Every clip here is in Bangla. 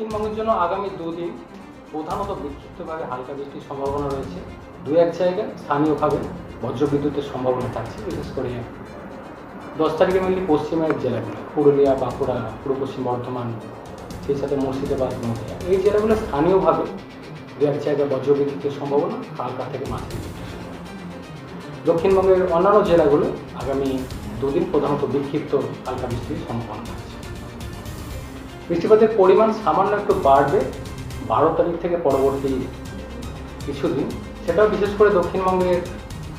দক্ষিণবঙ্গের জন্য আগামী দুদিন প্রধানত বিক্ষিপ্তভাবে হালকা বৃষ্টির সম্ভাবনা রয়েছে। দু এক জায়গায় স্থানীয়ভাবে বজ্রবিদ্যুতের সম্ভাবনা থাকছে, বিশেষ করে দশ তারিখে মেনলি পশ্চিমের জেলাগুলো, পুরুলিয়া, বাঁকুড়া, পূর্ব পশ্চিম বর্ধমান, সেই সাথে মুর্শিদাবাদ, নদিয়া। এই জেলাগুলো স্থানীয়ভাবে দু এক জায়গায় বজ্রবিদ্যুতের সম্ভাবনা হালকা থেকে মাঝারি দক্ষিণবঙ্গের অন্যান্য জেলাগুলো আগামী দুদিন প্রধানত বিক্ষিপ্ত হালকা বৃষ্টির সম্ভাবনা থাকছে। বৃষ্টিপাতের পরিমাণ সামান্য একটু বাড়বে বারো তারিখ থেকে পরবর্তী কিছুদিন। সেটাও বিশেষ করে দক্ষিণবঙ্গের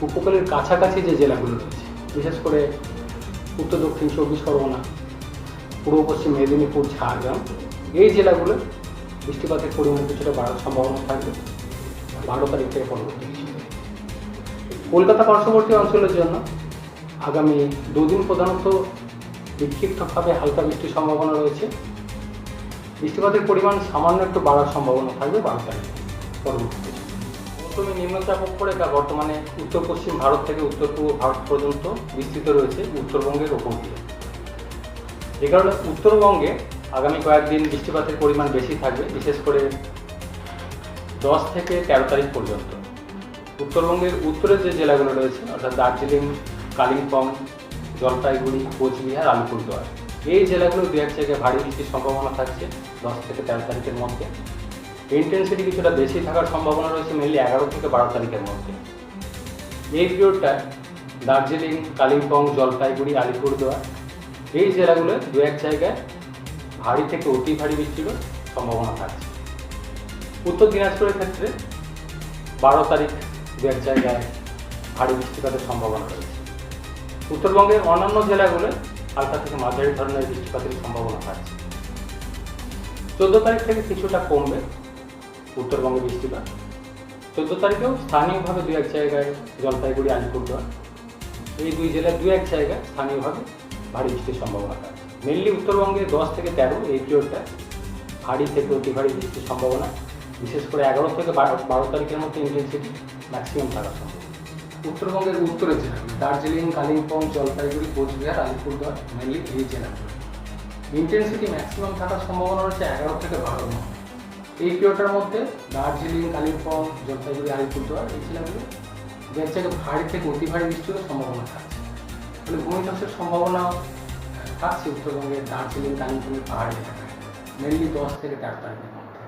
উপকূলের কাছাকাছি যে জেলাগুলো রয়েছে, বিশেষ করে উত্তর, দক্ষিণ চব্বিশ পরগনা, পূর্ব, পশ্চিম মেদিনীপুর, ঝাড়গ্রাম, এই জেলাগুলো বৃষ্টিপাতের পরিমাণ কিছুটা বাড়ার সম্ভাবনা থাকবে বারো তারিখ থেকে পরবর্তী কলকাতা পার্শ্ববর্তী অঞ্চলের জন্য আগামী দুদিন প্রধানত বিক্ষিপ্তভাবে হালকা বৃষ্টির সম্ভাবনা রয়েছে। বৃষ্টিপাতের পরিমাণ সামান্য একটু বাড়ার সম্ভাবনা থাকবে তারিখ পরবর্তীতে। মৌসুমী নিম্নচাপ অক্ষরেখা বর্তমানে উত্তর পশ্চিম ভারত থেকে উত্তর পূর্ব ভারত পর্যন্ত বিস্তৃত রয়েছে উত্তরবঙ্গের ওপর দিয়ে। এ কারণে উত্তরবঙ্গে আগামী কয়েকদিন বৃষ্টিপাতের পরিমাণ বেশি থাকবে, বিশেষ করে দশ থেকে তেরো তারিখ পর্যন্ত। উত্তরবঙ্গের উত্তরের যে জেলাগুলো রয়েছে, অর্থাৎ দার্জিলিং, কালিম্পং, জলপাইগুড়ি, কোচবিহার, আলিপুরদুয়ার। এই জেলাগুলো দু এক জায়গায় ভারী বৃষ্টির সম্ভাবনা থাকছে, দশ থেকে তেরো তারিখের মধ্যে। ইন্টেন্সিটি কিছুটা বেশি থাকার সম্ভাবনা রয়েছে মেনলি এগারো থেকে বারো তারিখের মধ্যে। এই পিরিয়ডটা দার্জিলিং, কালিম্পং, জলপাইগুড়ি, আলিপুরদুয়ার, এই জেলাগুলো দু এক জায়গায় ভারী থেকে অতি ভারী বৃষ্টিরও সম্ভাবনা থাকছে। উত্তর দিনাজপুরের ক্ষেত্রে বারো তারিখ দু এক জায়গায় ভারী বৃষ্টিপাতের সম্ভাবনা রয়েছে। উত্তরবঙ্গের অন্যান্য জেলাগুলো হালকা থেকে মাঝারি ধরনের বৃষ্টিপাতের সম্ভাবনা থাকছে। চোদ্দ তারিখ থেকে কিছুটা কমবে উত্তরবঙ্গে বৃষ্টিপাত। চোদ্দ তারিখেও স্থানীয়ভাবে দু এক জায়গায় জলপাইগুড়ি, আলিপুরদুয়ার, এই দুই জেলার দু এক জায়গায় স্থানীয়ভাবে ভারী বৃষ্টির সম্ভাবনা থাকছে। মেনলি উত্তরবঙ্গে দশ থেকে তেরো এই পিরিয়ডটা ভারী থেকে অতি ভারী বৃষ্টির সম্ভাবনা। বিশেষ করে এগারো থেকে বারো বারো তারিখের মধ্যে ইন্টেন্সিটি ম্যাক্সিমাম থাকার সম্ভাবনা। উত্তরবঙ্গের উত্তরের জেলা, দার্জিলিং, কালিম্পং, জলপাইগুড়ি, কোচবিহার, আলিপুরদুয়ার, মেনলি এই জেলাগুলো ইন্টেন্সিটি ম্যাক্সিমাম থাকার সম্ভাবনা রয়েছে এগারো থেকে বারোর মধ্যে এই পিরিয়ডটার মধ্যে দার্জিলিং, কালিম্পং, জলপাইগুড়ি, আলিপুরদুয়ার এই জেলাগুলো এক জায়গায় ভারী থেকে অতি ভারী বৃষ্টিরও সম্ভাবনা থাকছে। ফলে ভূমিধসের সম্ভাবনা থাকছে উত্তরবঙ্গের দার্জিলিং কালিম্পংয়ের পাহাড়ি এলাকায় মেনলি দশ থেকে তেরো তারিখের মধ্যে।